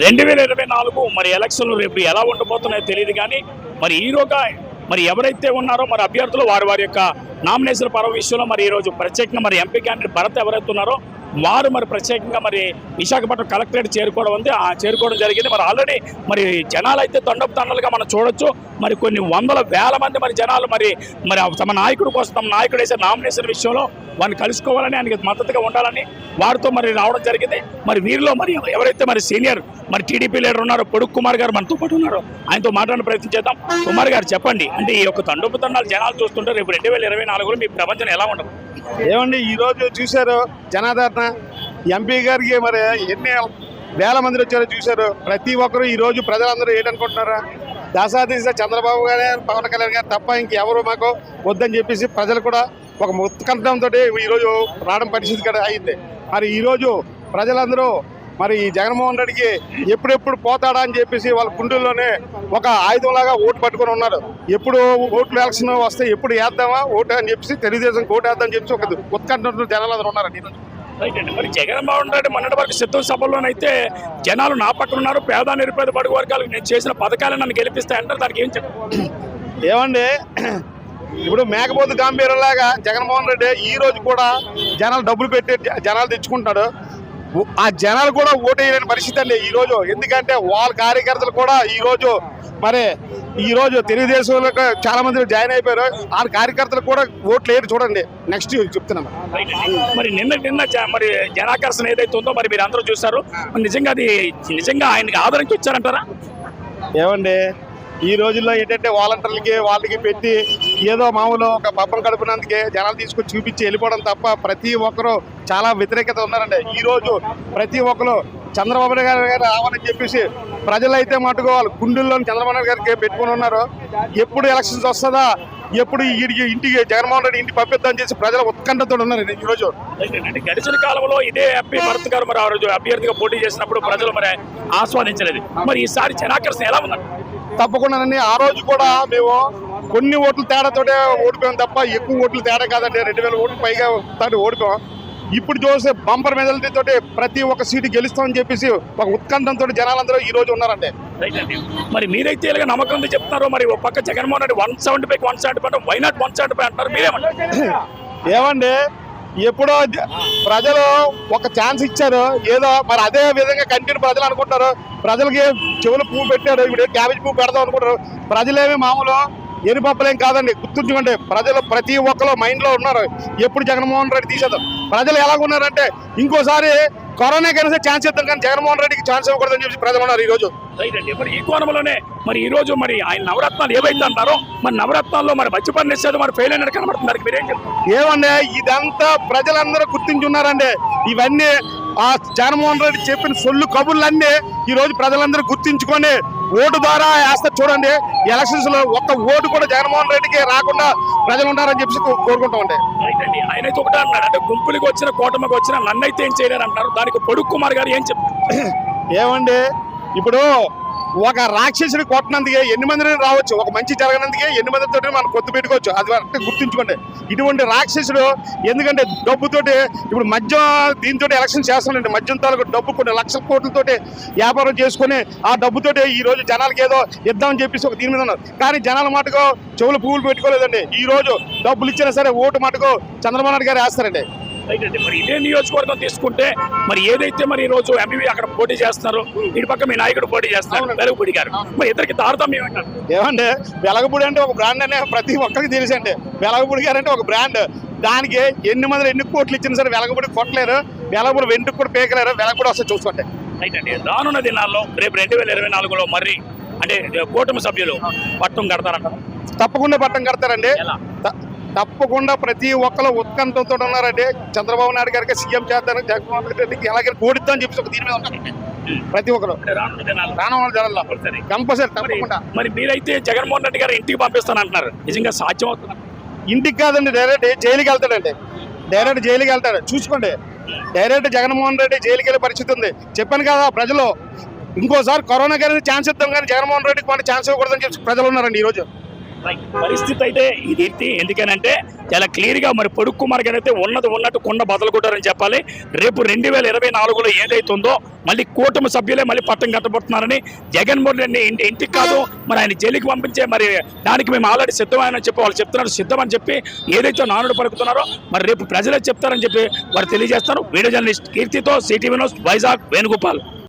రెండు వేల ఇరవై నాలుగు మరి ఎలక్షన్లు రేపు ఎలా ఉండబోతున్నాయో తెలియదు కానీ మరి ఈరోగా మరి ఎవరైతే ఉన్నారో మరి అభ్యర్థులు వారి వారి యొక్క నామినేషన్ పర్వ విషయంలో మరి ఈరోజు ప్రత్యేకంగా మరి ఎంపీ క్యాండిడేట్ భరత్ ఎవరైతే ఉన్నారో వారు మరి ప్రత్యేకంగా మరి విశాఖపట్నం కలెక్టరేట్ చేరుకోవడం ఉంది. ఆ చేరుకోవడం జరిగింది. మరి ఆల్రెడీ మరి జనాలు అయితే తండపు తండలుగా మనం చూడొచ్చు. మరి కొన్ని వందల వేల మంది మరి జనాలు మరి మరి తమ నాయకుడి కోసం తమ నాయకుడు వేసే నామినేషన్ విషయంలో వారిని కలుసుకోవాలని ఆయనకి మద్దతుగా ఉండాలని వారితో మరి రావడం జరిగింది. మరి వీరిలో మరి ఎవరైతే మరి సీనియర్ మరి టీడీపీ లీడర్ ఉన్నారో పొడుగు కుమార్ గారు మనతో పాటు ఉన్నారో. ఆయనతో మాట్లాడిన ప్రయత్నం చేద్దాం. కుమార్ గారు చెప్పండి. అంటే ఈ యొక్క తండపు తండాలు జనాలు చూస్తుంటే రేపు రెండు వేల ఇరవై నాలుగులో మీ ప్రపంచం ఎలా ఉండదు ఏమండి ఈరోజు చూశారు జనాదరణ? ఎంపీ గారికి మరి ఎన్ని వేల మంది వచ్చారో చూశారు. ప్రతి ఒక్కరు ఈరోజు ప్రజలందరూ ఏంటనుకుంటున్నారా? దశాదిశ చంద్రబాబు గారే పవన్ కళ్యాణ్ గారు తప్ప ఇంకెవరు మాకు వద్దని చెప్పేసి ప్రజలు కూడా ఒక ముత్కంఠంతో ఈరోజు రావడం పరిస్థితి కూడా అయింది. మరి ఈరోజు ప్రజలందరూ మరి ఈ జగన్మోహన్ రెడ్డికి ఎప్పుడెప్పుడు పోతాడా అని చెప్పేసి వాళ్ళ కుండీల్లోనే ఒక ఆయుధంలాగా ఓటు పట్టుకొని ఉన్నారు. ఎప్పుడు ఓట్లు ఎలక్షన్ వస్తే ఎప్పుడు వేద్దామా ఓటు అని చెప్పేసి తెలుగుదేశం ఓటు వేద్దాం అని చెప్పేసి ఒక ఉత్కంఠ జనాలు అందరూ అండి. మరి జగన్మోహన్ రెడ్డి మొన్నటి వరకు సిద్ధం సభల్లోనైతే జనాలు నా పక్కన ఉన్నారు పేద నిరుపేద బడుగు వర్గాలకు నేను చేసిన పథకాలను నన్ను గెలిపిస్తాయంటారు దానికి ఏం చెప్పారు ఏమండి ఇప్పుడు మేకపోతు గాంభీర్యంలాగా జగన్మోహన్ రెడ్డి ఈ రోజు కూడా జనాలు డబ్బులు పెట్టి జనాలు తెచ్చుకుంటాడు ఉ- ఆ జనాలు కూడా ఓటు వేయలేని పరిస్థితి అండి ఈ రోజు. ఎందుకంటే వాళ్ళ కార్యకర్తలు కూడా ఈ రోజు మరి ఈ రోజు తెలుగుదేశంలో చాలా మంది జాయిన్ అయిపోయారు. వాళ్ళ కార్యకర్తలు కూడా ఓట్లు వేయరు చూడండి. నెక్స్ట్ చెప్తున్నాను అండి. మరి నిన్న నిన్న మరి జనాకర్షణ ఏదైతే ఉందో మరి మీరు అందరూ చూస్తారు నిజంగా అది నిజంగా ఆయనకి ఆదరించి వచ్చారంటారా? ఏమండి? ఈ రోజుల్లో ఏంటంటే వాలంటీర్లకి వాళ్ళకి పెట్టి ఏదో మామూలు ఒక పబ్బం గడిపినందుకే జనాలు తీసుకొని చూపించి వెళ్ళిపోవడం తప్ప ప్రతి ఒక్కరు చాలా వ్యతిరేకత ఉన్నారండి ఈ రోజు ప్రతి ఒక్కరు చంద్రబాబు నాయుడు గారు రావాలని చెప్పేసి ప్రజలైతే మటుకు వాళ్ళు గుండెల్లో చంద్రబాబు నాయుడు గారికి పెట్టుకుని ఉన్నారు. ఎప్పుడు ఎలక్షన్స్ వస్తుందా? ఎప్పుడు వీడికి ఇంటికి జగన్మోహన్ రెడ్డి ఇంటికి పంపిద్దామని చేసి ప్రజలు ఉత్కంఠతో ఉన్నారు ఈ రోజు. అంటే గడిచిన కాలంలో ఇదే ఎంపీ భరత్ గారు మరి ఆ రోజు అభ్యర్థిగా పోటీ చేసినప్పుడు ప్రజలు మరి ఆస్వాదించలేదు. మరి ఈసారి జనాకర్షణ ఎలా ఉన్నారు తప్పకుండానండి ఆ రోజు కూడా మేము కొన్ని ఓట్ల తేడాతోటే ఓడిపోయాం తప్ప ఎక్కువ ఓట్లు తేడా కాదండి. రెండు వేల ఓట్లు పైగా తోటి ఓడిపోయాం. ఇప్పుడు చూస్తే బంపర్ మెజారిటీతో ప్రతి ఒక్క సీటు గెలుస్తామని చెప్పేసి ఒక ఉత్కంఠంతో జనాలందరూ ఈ రోజు ఉన్నారండి. మరి మీరైతే ఇలాగ నమ్మకంతో చెప్తున్నారు. మరి ఒక పక్క Jaganmohan Reddy one seventy five one seventy five why not one seventy five అంటారు మీరేమంటారు? ఏమండి? ఎప్పుడో ప్రజలు ఒక ఛాన్స్ ఇచ్చారు. ఏదో మరి అదే విధంగా కంటిన్యూ ప్రజలు అనుకుంటారు ప్రజలకి చెవులు పువ్వు పెట్టారు ఇప్పుడు క్యాబేజ్ పువ్వు పెడదాం అనుకుంటారు ప్రజలేమి మామూలు ఎరుపప్పలేం కాదండి. గుర్తుంచుకోండి ప్రజలు ప్రతి ఒక్కరు మైండ్లో ఉన్నారు. ఎప్పుడు జగన్మోహన్ రెడ్డి తీసేద్దాం? ప్రజలు ఎలాగున్నారంటే ఇంకోసారి కరోనా కనీసే ఛాన్స్ ఇద్దాం కానీ జగన్మోహన్ రెడ్డికి ఛాన్స్ ఇవ్వకూడదని చెప్పి ప్రజలు ఉన్నారు ఈ రోజు రైట్ అండి. మరి ఈ కోణంలోనే మరి ఈ రోజు మరి ఆయన నవరత్నాలు ఏవైతే అంటారో మరి నవరత్నాల్లో మరి మధ్య పని నిషేధం మరి ఫెయిల్ అయినట్టు కనబడుతుంది దానికి మీరేం చెప్తారు? ఏమండి ఇదంతా ప్రజలందరూ గుర్తించున్నారండి. ఇవన్నీ ఆ జగన్మోహన్ రెడ్డి చెప్పిన సొల్లు కబుర్లన్నీ ఈ రోజు ప్రజలందరూ గుర్తించుకొని ఓటు ద్వారా వేస్తారు చూడండి. ఎలక్షన్స్లో ఒక్క ఓటు కూడా జగన్మోహన్ రెడ్డికి రాకుండా ప్రజలు ఉన్నారని చెప్పి కో- కోరుకుంటామండి రైట్ అండి. ఆయన అయితే ఒకటే అన్నాడు. అంటే గుంపులకి వచ్చిన కూటమికి వచ్చిన నన్ను అయితే ఏం చేయలేరు అంటారు దానికి పొడుగు కుమార్ గారు ఏం చెప్తారు ఏమండి? ఇప్పుడు ఒక రాక్షసుని కొట్టినందుకే ఎన్ని మందిని రావచ్చు? ఒక మంచి జరగనందుకే ఎన్ని మందితో మనం కొద్ది పెట్టుకోవచ్చు? అది గుర్తుంచుకోండి. ఇటువంటి రాక్షసుడు ఎందుకంటే డబ్బుతోటి ఇప్పుడు మద్యం దీంతో ఎలక్షన్ చేస్తానండి. మద్యం తాలూకు డబ్బు కొన్ని లక్షల కోట్లతోటి వ్యాపారం చేసుకొని ఆ డబ్బుతోటి ఈ రోజు జనాలకి ఏదో ఇద్దామని చెప్పేసి ఒక దీని మీద ఉన్నారు కానీ జనాల మటుకు చెవులు పువ్వులు పెట్టుకోలేదండి. ఈ రోజు డబ్బులు ఇచ్చినా సరే ఓటు మటుకు చంద్రబాబు నాయుడు గారు వేస్తారండి. రైట్ అండి మరి ఇదే నియోజకవర్గం తీసుకుంటే మరి ఏదైతే మరి ఈ రోజు ఎంపీ అక్కడ పోటీ చేస్తున్నారు ఇటు పక్క మీ నాయకుడు పోటీ చేస్తున్నారు వెలుగుపూడి గారు. మరి ఇద్దరికి తారతమ్యం ఏంటంటారు ఏమండి వెలగపూడి అంటే ఒక బ్రాండ్ అనే ప్రతి ఒక్కరికి తెలుసండి వెలగపూడి గారు అంటే ఒక బ్రాండ్ దానికి ఎన్ని మంది ఎన్ని కోట్లు ఇచ్చినా సరే వెలగపూడి కొట్టలేరు వెలగపూడి వెంటుకు కూడా పేకలేరు వెలగపూడి వస్తే చూసుకోండి. రైట్ అండి రానున్న దినాల్లో రేపు రెండు వేల ఇరవై నాలుగులో మరి అంటే కూటమి సభ్యులు పట్టం కడతారంటారు? తప్పకుండా పట్టం కడతారండి. తప్పకుండా ప్రతి ఒక్కరు ఉత్కంఠంతో ఉన్నారండి. చంద్రబాబు నాయుడు గారికి సీఎం చేద్దాం జగన్మోహన్ రెడ్డికి ఎలాగైనా కోడిద్దాం అని చెప్పి ఒక దీని మీద ఉన్నారు ప్రతి ఒక్కరు. రానున్న జనాల్లో కంపల్సరీ. తప్పకుండా. మరి మీరైతే జగన్మోహన్ రెడ్డి గారు ఇంటికి పంపిస్తాను అంటున్నారు. నిజంగా సాధ్యం అవుతుంది ఇంటికి కాదండి డైరెక్ట్ జైలుకి వెళ్తాడండి. డైరెక్ట్ జైలుకి వెళ్తాడు. చూసుకోండి. డైరెక్ట్ జగన్మోహన్ రెడ్డి జైలుకి వెళ్ళే పరిస్థితి ఉంది. చెప్పాను కదా ప్రజలు. ఇంకోసారి కరోనా గారికి ఛాన్స్ ఇద్దాం కానీ జగన్మోహన్ రెడ్డికి మన ఛాన్స్ ఇవ్వకూడదని చెప్పి ప్రజలు ఉన్నారండి ఈరోజు. పరిస్థితి అయితే ఇది ఎందుకనంటే చాలా క్లియర్గా మరి పొడుగు కుమార్ గారు అయితే ఉన్నది ఉన్నట్టు కొండ బదులు చెప్పాలి. రేపు రెండు వేల ఇరవై నాలుగులో ఏదైతుందో మళ్ళీ కూటమి సభ్యులే మళ్ళీ పట్టం కట్టబోతున్నారని జగన్మోహన్ రెడ్డి ఇంటి ఇంటికి కాదు మరి ఆయన జైలుకి పంపించే మరి దానికి మేము ఆల్రెడీ సిద్ధమైనని చెప్పి వాళ్ళు చెప్తున్నారు సిద్ధం అని చెప్పి ఏదైతే నానుడు పలుకుతున్నారో మరి రేపు ప్రజలే చెప్తారని చెప్పి వారు తెలియజేస్తారు వీడియో జర్నలిస్ట్ కీర్తితో సిటీవీ న్యూస్ వైజాగ్ వేణుగోపాల్.